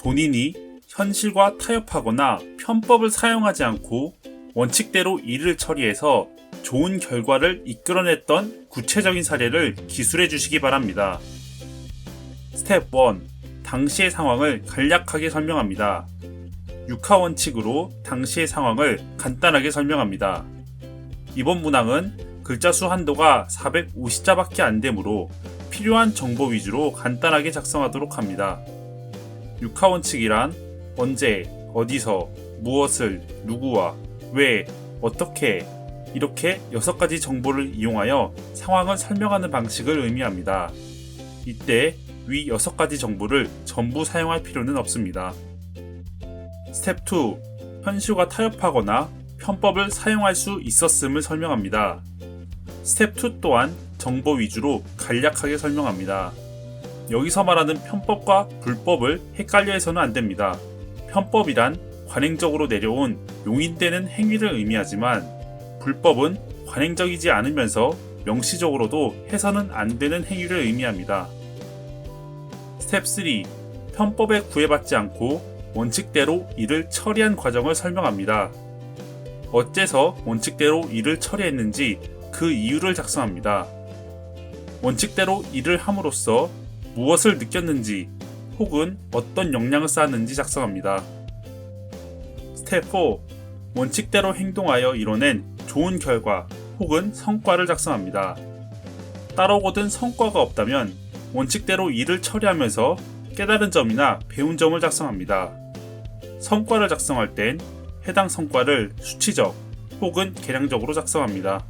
본인이 현실과 타협하거나 편법을 사용하지 않고 원칙대로 일을 처리해서 좋은 결과를 이끌어냈던 구체적인 사례를 기술해 주시기 바랍니다. 스텝 1. 당시의 상황을 간략하게 설명합니다. 육하 원칙으로 당시의 상황을 간단하게 설명합니다. 이번 문항은 글자 수 한도가 450자밖에 안 되므로 필요한 정보 위주로 간단하게 작성하도록 합니다. 육하 원칙이란 언제, 어디서, 무엇을, 누구와, 왜, 어떻게 이렇게 6가지 정보를 이용하여 상황을 설명하는 방식을 의미합니다. 이때 위 6가지 정보를 전부 사용할 필요는 없습니다. 스텝 2. 현실과 타협하거나 편법을 사용할 수 있었음을 설명합니다. 스텝 2 또한 정보 위주로 간략하게 설명합니다. 여기서 말하는 편법과 불법을 헷갈려 해서는 안 됩니다. 편법이란 관행적으로 내려온 용인되는 행위를 의미하지만 불법은 관행적이지 않으면서 명시적으로도 해서는 안 되는 행위를 의미합니다. 스텝 3. 편법에 구애받지 않고 원칙대로 일을 처리한 과정을 설명합니다. 어째서 원칙대로 일을 처리했는지 그 이유를 작성합니다. 원칙대로 일을 함으로써 무엇을 느꼈는지 혹은 어떤 역량을 쌓았는지 작성합니다. 스텝 4. 원칙대로 행동하여 이뤄낸 좋은 결과 혹은 성과를 작성합니다. 따라오거든 성과가 없다면 원칙대로 일을 처리하면서 깨달은 점이나 배운 점을 작성합니다. 성과를 작성할 땐 해당 성과를 수치적 혹은 계량적으로 작성합니다.